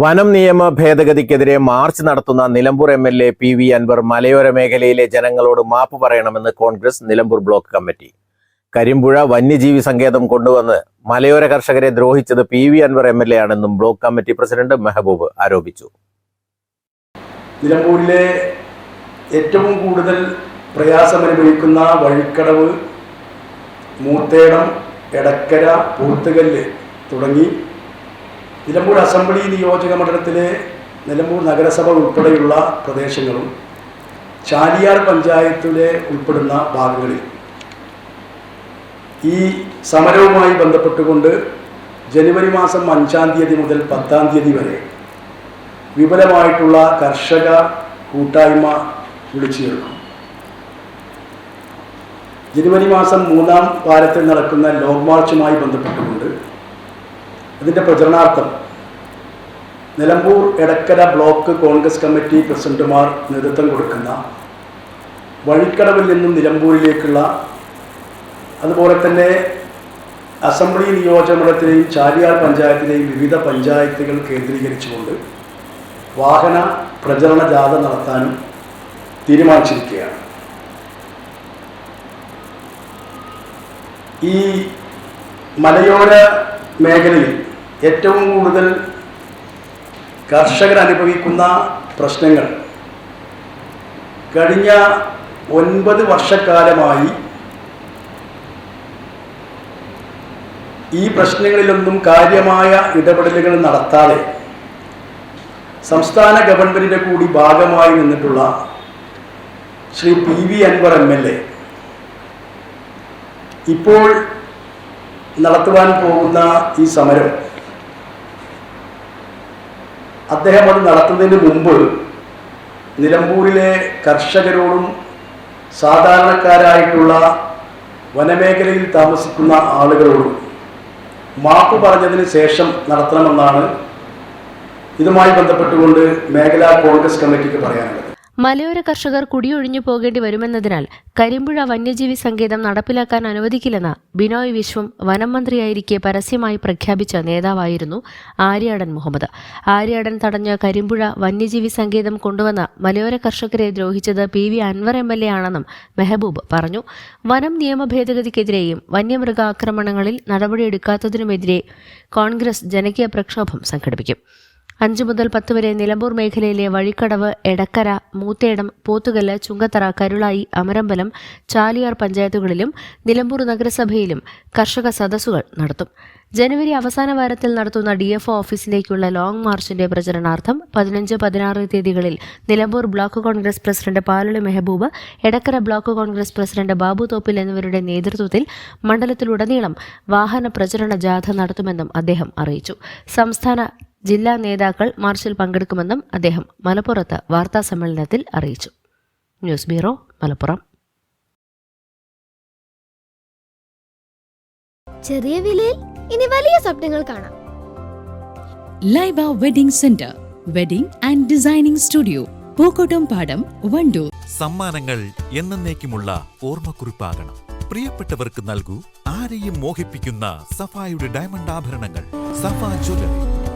വനം നിയമ ഭേദഗതിക്കെതിരെ മാർച്ച് നടത്തുന്ന Nilambur M L A P V Anvar മലയോര മേഖലയിലെ ജനങ്ങളോട് മാപ്പ് പറയണമെന്ന് കോൺഗ്രസ് നിലമ്പൂർ ബ്ലോക്ക് കമ്മിറ്റി. കരിമ്പുഴ വന്യജീവി സങ്കേതം കൊണ്ടുവന്ന് മലയോര കർഷകരെ ദ്രോഹിച്ചത് P V Anvar M L A ആണെന്നും ബ്ലോക്ക് കമ്മിറ്റി പ്രസിഡന്റ് മെഹബൂബ് ആരോപിച്ചു. നിലമ്പൂരിലെ ഏറ്റവും കൂടുതൽ പ്രയാസമനുഭവിക്കുന്ന വഴിക്കടവ് മൂത്തേടം എടക്കര പൂത്തുകല്ല് തുടങ്ങി നിലമ്പൂർ അസംബ്ലി നിയോജക മണ്ഡലത്തിലെ നിലമ്പൂർ നഗരസഭ ഉൾപ്പെടെയുള്ള പ്രദേശങ്ങളും ചാലിയാർ പഞ്ചായത്തിലെ ഉൾപ്പെടുന്ന ഭാഗങ്ങളിൽ ഈ സമരവുമായി ബന്ധപ്പെട്ടുകൊണ്ട് ജനുവരി മാസം അഞ്ചാം തീയതി മുതൽ പത്താം തീയതി വരെ വിപുലമായിട്ടുള്ള കർഷക കൂട്ടായ്മ വിളിച്ചു ചേർക്കും. ജനുവരി മാസം മൂന്നാം വാരത്തിൽ നടക്കുന്ന ലോങ് മാർച്ചുമായി ബന്ധപ്പെട്ടുകൊണ്ട് അതിന്റെ പ്രചരണാർത്ഥം നിലമ്പൂർ എടക്കര ബ്ലോക്ക് കോൺഗ്രസ് കമ്മിറ്റി പ്രസിഡന്റുമാർ നേതൃത്വം കൊടുക്കുന്ന വഴിക്കടവിൽ നിന്നും നിലമ്പൂരിലേക്കുള്ള അതുപോലെ തന്നെ അസംബ്ലി നിയോജകമണ്ഡലത്തിലെയും ചാലിയാർ പഞ്ചായത്തിലെയും വിവിധ പഞ്ചായത്തുകൾ കേന്ദ്രീകരിച്ചുകൊണ്ട് വാഹന പ്രചരണ ജാഥ നടത്താനും തീരുമാനിച്ചിരിക്കുകയാണ്. ഈ മലയോര മേഖലയിൽ ഏറ്റവും കൂടുതൽ കർഷകർ അനുഭവിക്കുന്ന പ്രശ്നങ്ങൾ. കഴിഞ്ഞ ഒൻപത് വർഷക്കാലമായി ഈ പ്രശ്നങ്ങളിലൊന്നും കാര്യമായ ഇടപെടലുകൾ നടത്താതെ സംസ്ഥാന ഗവൺമെന്റിന്റെ കൂടി ഭാഗമായി നിന്നിട്ടുള്ള Shri P V Anvar M L A ഇപ്പോൾ നടത്തുവാൻ പോകുന്ന ഈ സമരം അദ്ദേഹം അത് നടത്തുന്നതിന് മുമ്പ് നിലമ്പൂരിലെ കർഷകരോടും സാധാരണക്കാരായിട്ടുള്ള വനമേഖലയിൽ താമസിക്കുന്ന ആളുകളോടും മാപ്പ് പറഞ്ഞതിന് ശേഷം നടത്തണമെന്നാണ് ഇതുമായി ബന്ധപ്പെട്ടുകൊണ്ട് മേഖലാ കോൺഗ്രസ് കമ്മിറ്റിക്ക് പറയാനുള്ളത്. മലയോര കർഷകർ കുടിയൊഴിഞ്ഞു പോകേണ്ടി വരുമെന്നതിനാൽ കരിമ്പുഴ വന്യജീവി സങ്കേതം നടപ്പിലാക്കാൻ അനുവദിക്കില്ലെന്ന് ബിനോയ് വിശ്വം വനം മന്ത്രിയായിരിക്കെ പരസ്യമായി പ്രഖ്യാപിച്ച നേതാവായിരുന്നു ആര്യാടൻ മുഹമ്മദ്. ആര്യാടൻ തടഞ്ഞ കരിമ്പുഴ വന്യജീവി സങ്കേതം കൊണ്ടുവന്ന മലയോര കർഷകരെ ദ്രോഹിച്ചത് P V Anvar M L A ആണെന്നും മെഹബൂബ് പറഞ്ഞു. വനം നിയമ ഭേദഗതിക്കെതിരെയും വന്യമൃഗ ആക്രമണങ്ങളിൽ നടപടിയെടുക്കാത്തതിനുമെതിരെ കോൺഗ്രസ് ജനകീയ പ്രക്ഷോഭം സംഘടിപ്പിക്കും. അഞ്ചു മുതൽ പത്ത് വരെ നിലമ്പൂർ മേഖലയിലെ വഴിക്കടവ് എടക്കര മൂത്തേടം പോത്തുകല്ല് ചുങ്കത്തറ കരുളായി അമരമ്പലം ചാലിയാർ പഞ്ചായത്തുകളിലും നിലമ്പൂർ നഗരസഭയിലും കർഷക സദസ്സുകൾ നടത്തും. ജനുവരി അവസാന വാരത്തിൽ നടത്തുന്ന ഡി എഫ് ഓഫീസിലേക്കുള്ള ലോങ് മാർച്ചിന്റെ പ്രചരണാർത്ഥം പതിനഞ്ച് പതിനാറ് തീയതികളിൽ Nilambur block Congress president പാലളി Mehboob Edakkara block Congress president Babu Thoppil എന്നിവരുടെ നേതൃത്വത്തിൽ മണ്ഡലത്തിലുടനീളം വാഹന പ്രചരണ ജാഥ നടത്തുമെന്നും അദ്ദേഹം അറിയിച്ചു. സംസ്ഥാന ജില്ലാ നേതാക്കൾ മാർച്ചിൽ പങ്കെടുക്കുമെന്നും അദ്ദേഹം മലപ്പുറത്ത് വാർത്താ സമ്മേളനത്തിൽ അറിയിച്ചു. News bureau Malappuram. ചെറിയ വിലയിൽ ഇനി വലിയ സ്വപ്നങ്ങൾ കാണാം. Laiba wedding centre wedding and designing studio Pookkottumpadam Wandoor. സമ്മാനങ്ങൾ എന്നേക്കുമുള്ള ഓർമ്മക്കുറിപ്പാകണം. പ്രിയപ്പെട്ടവർക്ക് നൽകൂ ആരെയും മോഹിപ്പിക്കുന്ന സഫായുടെ ഡയമണ്ട് ആഭരണങ്ങൾ. സഫാ ജ്വല്ലറി.